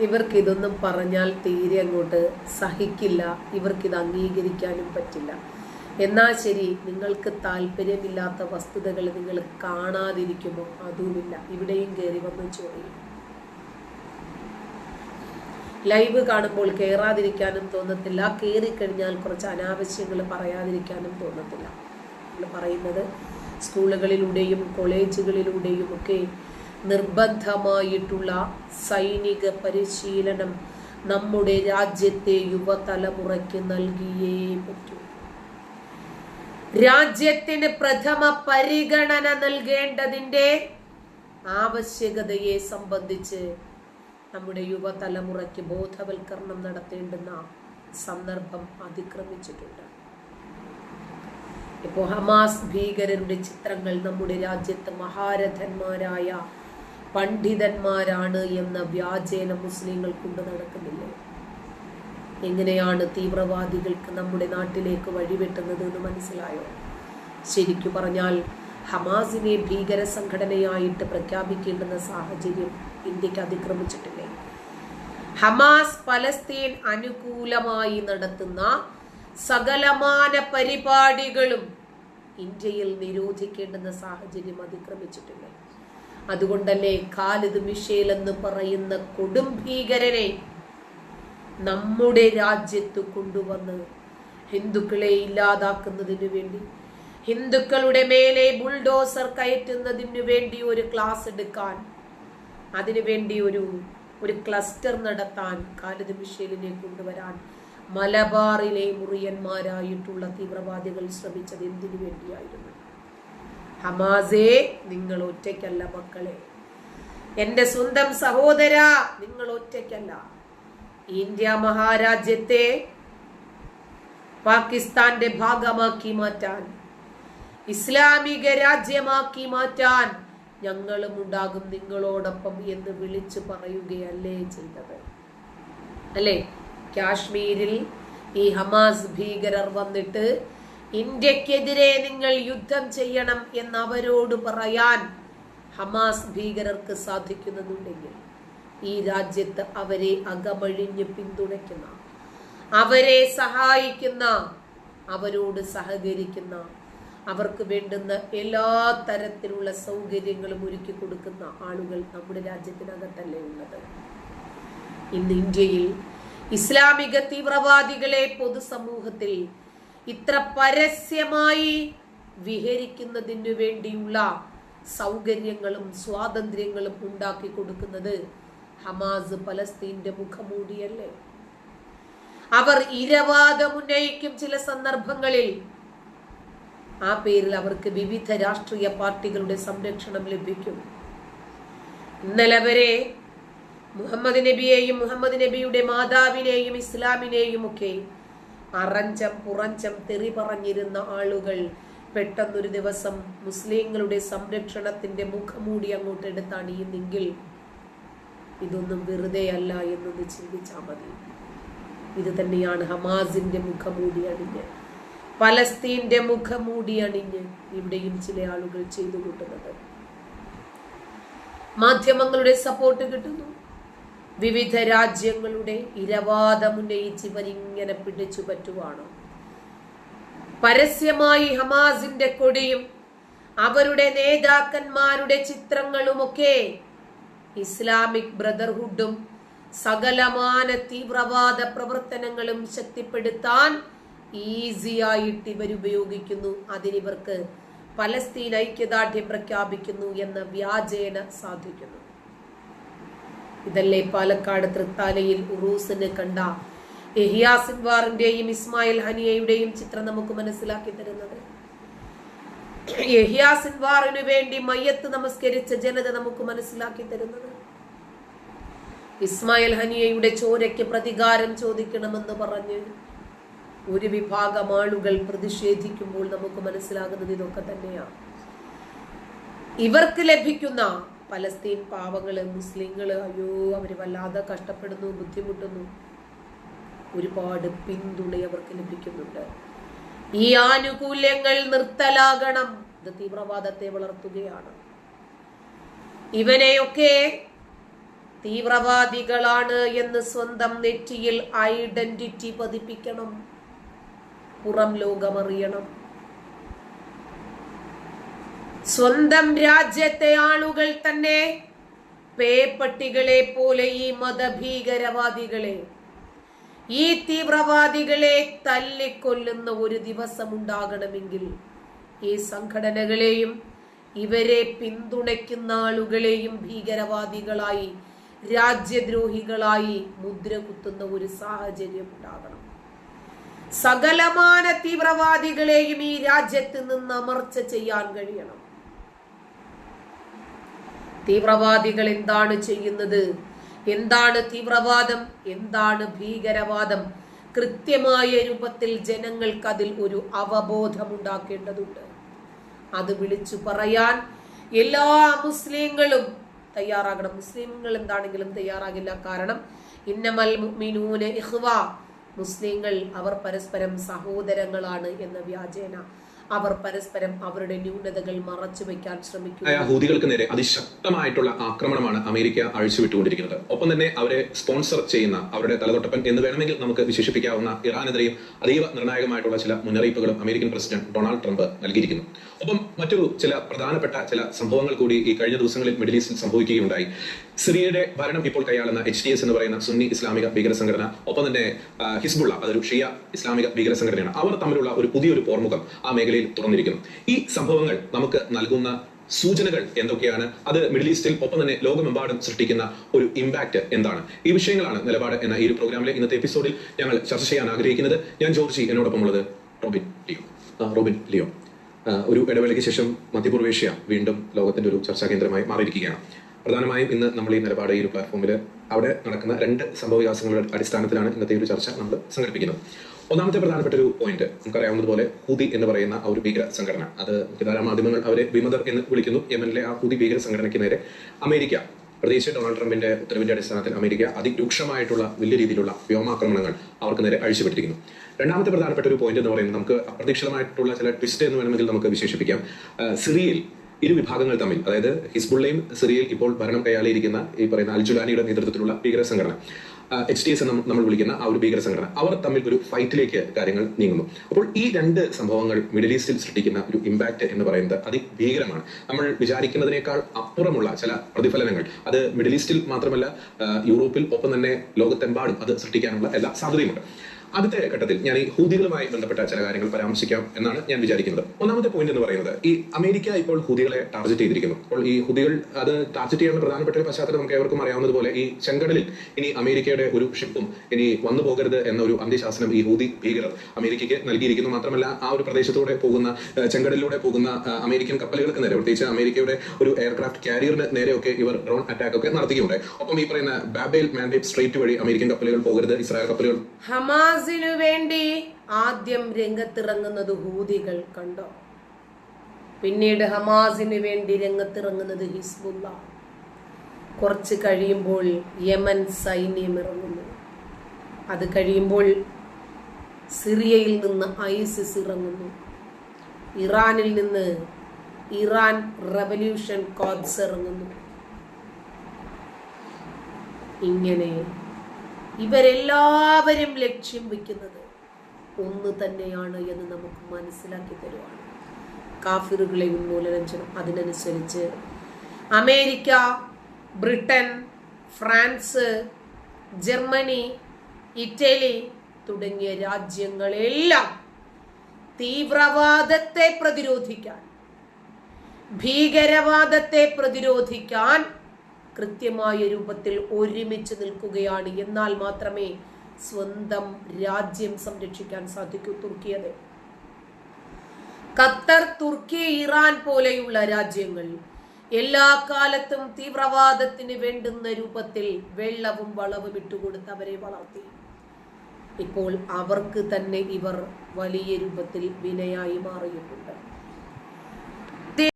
ഇവർക്ക് ഇതൊന്നും പറഞ്ഞാൽ തീരെ അങ്ങോട്ട് സഹിക്കില്ല. ഇവർക്കിത് അംഗീകരിക്കാനും പറ്റില്ല. എന്നാൽ ശരി നിങ്ങൾക്ക് താല്പര്യമില്ലാത്ത വസ്തുതകൾ നിങ്ങൾ കാണാതിരിക്കുമോ? അതുമില്ല. ഇവിടെയും കയറി വന്ന് ചോദിക്കും. ലൈവ് കാണുമ്പോൾ കയറാതിരിക്കാനും തോന്നത്തില്ല. കയറിക്കഴിഞ്ഞാൽ കുറച്ച് അനാവശ്യങ്ങൾ പറയാതിരിക്കാനും തോന്നത്തില്ല. നമ്മൾ പറയുന്നത് സ്കൂളുകളിലൂടെയും കോളേജുകളിലൂടെയും ഒക്കെ നിർബന്ധമായിട്ടുള്ള സൈനിക പരിശീലനം നമ്മുടെ രാജ്യത്തെ യുവതലമുറയ്ക്ക് നൽകിയേ പറ്റൂ. രാജ്യത്തിന് പ്രഥമ പരിഗണന നൽകേണ്ടതിന്റെ ആവശ്യകതയെ സംബന്ധിച്ച് നമ്മുടെ യുവതലമുറയ്ക്ക് ബോധവൽക്കരണം നടത്തേണ്ടുന്ന സന്ദർഭം അതിക്രമിച്ചിട്ടുണ്ട്. ഇപ്പോൾ ഹമാസ് ഭീകരരുടെ ചിത്രങ്ങൾ നമ്മുടെ രാജ്യത്ത് മഹാരഥന്മാരായ പണ്ഡിതന്മാരാണ് എന്ന വ്യാജേന മുസ്ലിങ്ങൾ കൊണ്ട് നടക്കുന്നില്ല? എങ്ങനെയാണ് തീവ്രവാദികൾക്ക് നമ്മുടെ നാട്ടിലേക്ക് വഴിവെട്ടുന്നത് എന്ന് മനസ്സിലായോ? ശരിക്കു പറഞ്ഞാൽ ഹമാസിനെ ഭീകര സംഘടനയായിട്ട് പ്രഖ്യാപിക്കേണ്ടുന്ന സാഹചര്യം ഇന്ത്യയ്ക്ക് അതിക്രമിച്ചിട്ടില്ലേ? ഹമാസ് പലസ്തീൻ അനുകൂലമായി നടത്തുന്ന സകലമാന പരിപാടികളും ഇന്ത്യയിൽ നിരോധിക്കേണ്ടുന്ന സാഹചര്യം അതിക്രമിച്ചിട്ടില്ലേ? അതുകൊണ്ടല്ലേ കാലിത് മിഷേൽ എന്ന് പറയുന്ന കൊടും ഭീകരനെ നമ്മുടെ രാജ്യത്ത് കൊണ്ടുവന്ന് ഹിന്ദുക്കളെ ഇല്ലാതാക്കുന്നതിനു വേണ്ടി ഹിന്ദുക്കളുടെ മേലെ ബുൾഡോസർ കയറ്റുന്നതിനു വേണ്ടി ഒരു ക്ലാസ് എടുക്കാൻ അതിനു വേണ്ടി ഒരു ഒരു ക്ലസ്റ്റർ നടത്താൻ കാലിത് മിഷേലിനെ കൊണ്ടുവരാൻ മലബാറിലെ മുറിയന്മാരായിട്ടുള്ള തീവ്രവാദികൾ ശ്രമിച്ചത് എന്തിനു വേണ്ടിയായിരുന്നു? ഹമാസേ നിങ്ങൾ ഒറ്റയ്ക്കല്ല മക്കളെ. എന്റെ സ്വന്തം സഹോദര നിങ്ങൾ ഒറ്റയ്ക്കല്ല. ഇന്ത്യ മഹാരാജ്യത്തെ പാകിസ്ഥാന്റെ ഭാഗമാക്കി മാറ്റാൻ ഇസ്ലാമിക രാജ്യമാക്കി മാറ്റാൻ ഞങ്ങളും ഉണ്ടാകും നിങ്ങളോടൊപ്പം എന്ന് വിളിച്ചു പറയുകയല്ലേ ചെയ്തത്. അല്ലേ? കാശ്മീരിൽ ഈ ഹമാസ് ഭീകരർ വന്നിട്ട് ഇന്ത്യക്കെതിരെ നിങ്ങൾ യുദ്ധം ചെയ്യണം എന്ന് അവരോട് പറയാൻ ഹമാസ് ഭീകരർക്ക് സാധിക്കുന്നുണ്ടെങ്കിൽ ഈ രാജ്യത്ത് അവരെ അകമഴിഞ്ഞ് പിന്തുണയ്ക്കുന്ന അവരെ സഹായിക്കുന്ന അവരോട് സഹകരിക്കുന്ന അവർക്ക് വേണ്ടുന്ന എല്ലാ തരത്തിലുള്ള സൗകര്യങ്ങളും ഒരുക്കി കൊടുക്കുന്ന ആളുകൾ നമ്മുടെ രാജ്യത്തിനകത്തല്ലേ ഉള്ളത്. ഇന്ന് ഇന്ത്യയിൽ ഇസ്ലാമിക തീവ്രവാദികളെ പൊതുസമൂഹത്തിൽ ഇത്ര പരസ്യമായി വിഹരിക്കുന്നതിനു വേണ്ടിയുള്ള സൗകര്യങ്ങളും സ്വാതന്ത്ര്യങ്ങളും ഉണ്ടാക്കി കൊടുക്കുന്നത് ഹമാസ് പലസ്തീന്റെ മുഖമൂടിയല്ലേ? അവർ ഇരവാദം ഉന്നയിക്കും ചില സന്ദർഭങ്ങളിൽ. ആ പേരിൽ അവർക്ക് വിവിധ രാഷ്ട്രീയ പാർട്ടികളുടെ സംരക്ഷണം ലഭിക്കും. ഇന്നലെ വരെ മുഹമ്മദ് നബിയെയും മുഹമ്മദ് നബിയുടെ മാതാവിനെയും ഇസ്ലാമിനെയും ഒക്കെ അറഞ്ചം പുറഞ്ചം തെറി പറഞ്ഞിരുന്ന ആളുകൾ പെട്ടെന്നൊരു ദിവസം മുസ്ലിങ്ങളുടെ സംരക്ഷണത്തിന്റെ മുഖമൂടി അങ്ങോട്ട് എടുത്താണിയുന്നെങ്കിൽ ഇതൊന്നും വെറുതെ അല്ല എന്നൊന്ന് ചിന്തിച്ചാൽ മതി. ഇത് തന്നെയാണ് ഹമാസിന്റെ മുഖമൂടി അണിഞ്ഞ് പലസ്തീന്റെ മുഖമൂടി അണിഞ്ഞ് ഇവിടെയും ചില ആളുകൾ ചെയ്തു കൂട്ടുന്നത്. മാധ്യമങ്ങളുടെ സപ്പോർട്ട് കിട്ടുന്നു. വിവിധ രാജ്യങ്ങളുടെ ഇരവാദം ഉന്നയിച്ച് ഇവരിങ്ങനെ പിടിച്ചു പറ്റുവാണ്? പരസ്യമായി ഹമാസിന്റെ കൊടിയും അവരുടെ നേതാക്കന്മാരുടെ ചിത്രങ്ങളുമൊക്കെ ഇസ്ലാമിക് ബ്രദർഹുഡും സകലമാന തീവ്രവാദ പ്രവർത്തനങ്ങളും ശക്തിപ്പെടുത്താൻ ഈസിയായിട്ട് ഇവർ ഉപയോഗിക്കുന്നു അതിനിവർക്ക് പലസ്തീൻ ഐക്യദാർഢ്യം പ്രഖ്യാപിക്കുന്നു എന്ന വ്യാജേന സാധിക്കുന്നു. ഇതല്ലേ പാലക്കാട് തൃത്താലയിൽ ഉറൂസിന് കണ്ട എഹിയാ സിൻവാറിന്റെയും ഇസ്മായിൽ ഹനിയയുടെയും ചിത്രം നമുക്ക് മനസ്സിലാക്കി തരുന്നത്. വേണ്ടി മയ്യത്ത് നമസ്കരിച്ച ജനത നമുക്ക് മനസ്സിലാക്കി തരുന്നത്. ഇസ്മായിൽ ഹനിയയുടെ ചോരയ്ക്ക് പ്രതികാരം ചോദിക്കണമെന്ന് പറഞ്ഞ് ഒരു വിഭാഗം ആളുകൾ പ്രതിഷേധിക്കുമ്പോൾ നമുക്ക് മനസ്സിലാകുന്നത് ഇതൊക്കെ തന്നെയാണ്. ഇവർക്ക് ലഭിക്കുന്ന പലസ്തീൻ പാവങ്ങൾ മുസ്ലിങ്ങൾ അയ്യോ അവർ വല്ലാതെ കഷ്ടപ്പെടുന്നു ബുദ്ധിമുട്ടുന്നു. ഒരുപാട് പിന്തുണ അവർക്ക് ലഭിക്കുന്നുണ്ട്. ഈ ആനുകൂല്യങ്ങൾ നിർത്തലാകണം. ഇത് തീവ്രവാദത്തെ വളർത്തുകയാണ്. ഇവനെയൊക്കെ തീവ്രവാദികളാണ് എന്ന് സ്വന്തം നെറ്റിയിൽ ഐഡന്റിറ്റി പതിപ്പിക്കണം. പുറം ലോകമറിയണം. സ്വന്തം രാജ്യത്തെ ആളുകൾ തന്നെ പേപ്പട്ടികളെ പോലെ ഈ മതഭീകരവാദികളെ ഈ തീവ്രവാദികളെ തല്ലിക്കൊല്ലുന്ന ഒരു ദിവസം ഉണ്ടാകണമെങ്കിൽ ഈ സംഘടനകളെയും ഇവരെ പിന്തുണയ്ക്കുന്ന ആളുകളെയും ഭീകരവാദികളായി രാജ്യദ്രോഹികളായി മുദ്ര കുത്തുന്ന ഒരു സാഹചര്യം ഉണ്ടാകണം. സകലമാന തീവ്രവാദികളെയും ഈ രാജ്യത്ത് നിന്ന് അമർച്ച ചെയ്യാൻ കഴിയണം. തീവ്രവാദികൾ എന്താണ് ചെയ്യുന്നത്? എന്താണ് തീവ്രവാദം? എന്താണ് ഭീകരവാദം? കൃത്യമായ രൂപത്തിൽ ജനങ്ങൾക്ക് അതിൽ ഒരു അവബോധമുണ്ടാക്കേണ്ടതുണ്ട്. അത് വിളിച്ചു പറയാൻ എല്ലാ മുസ്ലിങ്ങളും തയ്യാറാകണം. മുസ്ലിങ്ങൾ എന്താണെങ്കിലും തയ്യാറാകില്ല. കാരണം ഇന്നമൽ മുഅ്മിനൂന ഇഖ്വ മുസ്ലിങ്ങൾ അവർ പരസ്പരം സഹോദരങ്ങളാണ് എന്ന വ്യാജേന. അവർ പരസ്പരം അവരുടെ ന്യൂനതകൾ മറച്ചു വെക്കാൻ ശ്രമിക്കുന്നു. നേരെ അതിശക്തമായിട്ടുള്ള ആക്രമണമാണ് അമേരിക്ക അഴിച്ചുവിട്ടുകൊണ്ടിരിക്കുന്നത്. ഒപ്പം തന്നെ അവരെ സ്പോൺസർ ചെയ്യുന്ന അവരുടെ തലതൊട്ടപ്പൻ എന്ന് വേണമെങ്കിൽ നമുക്ക് വിശേഷിപ്പിക്കാവുന്ന ഇറാനെതിരെയും അതീവ നിർണായകമായിട്ടുള്ള ചില മുന്നറിയിപ്പുകളും അമേരിക്കൻ പ്രസിഡന്റ് ഡൊണാൾഡ് ട്രംപ് നൽകിയിരിക്കുന്നു. ഒപ്പം മറ്റൊരു ചില പ്രധാനപ്പെട്ട ചില സംഭവങ്ങൾ കൂടി ഈ കഴിഞ്ഞ ദിവസങ്ങളിൽ മിഡിൽ ഈസ്റ്റിൽ സംഭവിക്കുകയുണ്ടായി. സിറിയയുടെ ഭരണം ഇപ്പോൾ കൈയാളുന്ന എച്ച് ഡി എസ് എന്ന് പറയുന്ന സുന്നി ഇസ്ലാമിക ഭീകര സംഘടന ഒപ്പം തന്നെ ഹിസ്ബുള്ള അതൊരു ഷിയ ഇസ്ലാമിക ഭീകര സംഘടനയാണ് അവർ തമ്മിലുള്ള ഒരു പുതിയൊരു പോർമുഖം ആ മേഖലയിൽ തുറന്നിരിക്കുന്നു. ഈ സംഭവങ്ങൾ നമുക്ക് നൽകുന്ന സൂചനകൾ എന്തൊക്കെയാണ്? അത് മിഡിൽ ഈസ്റ്റിൽ ഒപ്പം തന്നെ ലോകമെമ്പാടും സൃഷ്ടിക്കുന്ന ഒരു ഇമ്പാക്ട് എന്താണ്? ഈ വിഷയങ്ങളാണ് നിലപാട് എന്ന ഈ ഒരു പ്രോഗ്രാമിലെ ഇന്നത്തെ എപ്പിസോഡിൽ ഞങ്ങൾ ചർച്ച ചെയ്യാൻ ആഗ്രഹിക്കുന്നത്. ഞാൻ ജോർജി എന്നോടൊപ്പം ഉള്ളത് റോബിൻ ലിയോ. Robin Leo. ഒരു ഇടവേളയ്ക്ക് ശേഷം മധ്യപൂർവേഷ്യ വീണ്ടും ലോകത്തിന്റെ ഒരു ചർച്ചാ കേന്ദ്രമായി മാറിയിരിക്കുകയാണ്. പ്രധാനമായും ഇന്ന് നമ്മൾ ഈ നിലപാട് ഈ ഒരു പ്ലാറ്റ്ഫോമിൽ അവിടെ നടക്കുന്ന രണ്ട് സംഭവവികാസങ്ങളുടെ അടിസ്ഥാനത്തിലാണ് ഇന്നത്തെ ഒരു ചർച്ച നമ്മൾ സംഘടിപ്പിക്കുന്നത്. ഒന്നാമത്തെ പ്രധാനപ്പെട്ട ഒരു പോയിന്റ് നമുക്കറിയാവുന്നതുപോലെ ഹൂതി എന്ന് പറയുന്ന ആ ഒരു ഭീകര സംഘടന. അത് ധാരാളം മാധ്യമങ്ങൾ അവരെ വിമതർ എന്ന് വിളിക്കുന്നു. യമനിലെ ആ ഹൂതി ഭീകര സംഘടനയ്ക്ക് നേരെ അമേരിക്ക. പ്രത്യേകിച്ച് ഡൊണാൾഡ് ട്രംപിന്റെ ഉത്തരവിന്റെ അടിസ്ഥാനത്തിൽ അമേരിക്ക അതിരൂക്ഷമായിട്ടുള്ള വലിയ രീതിയിലുള്ള വ്യോമാക്രമണങ്ങൾ അവർക്ക് നേരെ അഴിച്ചുവിട്ടിരിക്കുന്നു രണ്ടാമത്തെ പ്രധാനപ്പെട്ട ഒരു പോയിന്റ് എന്ന് പറയുന്നത് നമുക്ക് അപ്രതീക്ഷിതമായിട്ടുള്ള ചില ട്വിസ്റ്റ് എന്ന് വേണമെങ്കിൽ നമുക്ക് വിശേഷിപ്പിക്കാം. സിറിയയിൽ ഇരു വിഭാഗങ്ങൾ തമ്മിൽ അതായത് ഹിസ്ബുള്ളയും സിറിയയിൽ ഇപ്പോൾ ഭരണം കൈയാളിയിരിക്കുന്ന ഈ പറയുന്ന അൽജുലാനിയുടെ നേതൃത്വത്തിലുള്ള ഭീകര സംഘടന എച്ച് ഡി എസ് എന്ന് നമ്മൾ വിളിക്കുന്ന ആ ഒരു ഭീകര സംഘടന അവർ തമ്മിൽ ഒരു ഫൈറ്റിലേക്ക് കാര്യങ്ങൾ നീങ്ങുന്നു. അപ്പോൾ ഈ രണ്ട് സംഭവങ്ങൾ മിഡിൽ ഈസ്റ്റിൽ സൃഷ്ടിക്കുന്ന ഒരു ഇമ്പാക്ട് എന്ന് പറയുന്നത് അതിഭീകരമാണ്. നമ്മൾ വിചാരിക്കുന്നതിനേക്കാൾ അപ്പുറമുള്ള ചില പ്രതിഫലനങ്ങൾ അത് മിഡിൽ ഈസ്റ്റിൽ മാത്രമല്ല യൂറോപ്പിൽ ഒപ്പം തന്നെ ലോകത്തെമ്പാടും അത് സൃഷ്ടിക്കാനുള്ള എല്ലാ സാധ്യതയുമുണ്ട്. ആദ്യത്തെ ഘട്ടത്തിൽ ഞാൻ ഈ ഹൂതികളുമായി ബന്ധപ്പെട്ട ചില കാര്യങ്ങൾ പരാമർശിക്കാം എന്നാണ് ഞാൻ വിചാരിക്കുന്നത്. ഒന്നാമത്തെ പോയിന്റ് എന്ന് പറയുന്നത് ഈ അമേരിക്ക ഇപ്പോൾ ഹൂതികളെ ടാർഗറ്റ് ചെയ്തിരിക്കുന്നു. അപ്പോൾ ഈ ഹൂതികൾ അത് ടാർഗറ്റ് ചെയ്യാനുള്ള പ്രധാനപ്പെട്ട പശ്ചാത്തലം നമുക്ക് ഏവർക്കും അറിയാവുന്നതുപോലെ ഈ ചെങ്കടലിൽ ഇനി അമേരിക്കയുടെ ഒരു ഷിപ്പും ഇനി വന്നു പോകരുത് എന്ന ഒരു അന്ത്യശാസനം ഈ ഹൂതി ഭീകരർ അമേരിക്കയ്ക്ക് നൽകിയിരിക്കുന്നു. മാത്രമല്ല ആ ഒരു പ്രദേശത്തൂടെ പോകുന്ന ചെങ്കടലിലൂടെ പോകുന്ന അമേരിക്കൻ കപ്പലുകൾക്ക് നേരെ പ്രത്യേകിച്ച് അമേരിക്കയുടെ ഒരു എയർക്രാഫ്റ്റ് കാരിയറിന് നേരെയൊക്കെ ഇവർ ഡ്രോൺ അറ്റാക്ക് ഒക്കെ നടത്തിയുണ്ട് ഒപ്പം ഈ പറയുന്ന ബാബേൽ മാൻഡേറ്റ് സ്ട്രേറ്റ് വഴി അമേരിക്കൻ കപ്പലുകൾ പോകരുത് ഇസ്രായേൽ കപ്പലുകൾ ഹമാസിനു വേണ്ടി ആദ്യം രംഗത്തിറങ്ങുന്നത് ഹൂതികൾ കണ്ടോ? പിന്നീട് ഹമാസിനു വേണ്ടി രംഗത്തിറങ്ങുന്നത് ഹിസ്ബുല്ല. കുറച്ച് കഴിയുമ്പോൾ യമൻ സൈന്യം ഇറങ്ങുന്നു. അത് കഴിയുമ്പോൾ സിറിയയിൽ നിന്ന് ഐസിസ് ഇറങ്ങുന്നു. ഇറാനിൽ നിന്ന് ഇറാൻ റവല്യൂഷൻ കോഡ്സ് ഇറങ്ങുന്നു. ഇങ്ങനെ ഇവരെല്ലാവരും ലക്ഷ്യം വെക്കുന്നത് ഒന്ന് തന്നെയാണ് എന്ന് നമുക്ക് മനസ്സിലാക്കി തരുവാണ്. കാഫിറുകളെ ഉന്മൂലനം ചെയ്യണം. അതിനനുസരിച്ച് America Britain France Germany Italy തുടങ്ങിയ രാജ്യങ്ങളെല്ലാം തീവ്രവാദത്തെ പ്രതിരോധിക്കാൻ ഭീകരവാദത്തെ പ്രതിരോധിക്കാൻ കൃത്യമായ രൂപത്തിൽ ഒരുമിച്ച് നിൽക്കുകയാണ്. എന്നാൽ മാത്രമേ സ്വന്തം രാജ്യം സംരക്ഷിക്കാൻ സാധിക്കൂ തുർക്കിയത്. ഖത്തർ തുർക്കി ഇറാൻ പോലെയുള്ള രാജ്യങ്ങൾ എല്ലാ കാലത്തും തീവ്രവാദത്തിന് വേണ്ടുന്ന രൂപത്തിൽ വെള്ളവും വളവും ഇട്ടുകൊടുത്ത് അവരെ വളർത്തി. ഇപ്പോൾ അവർക്ക് തന്നെ ഇവർ വലിയ രൂപത്തിൽ വിനയായി മാറിയിട്ടുണ്ട്.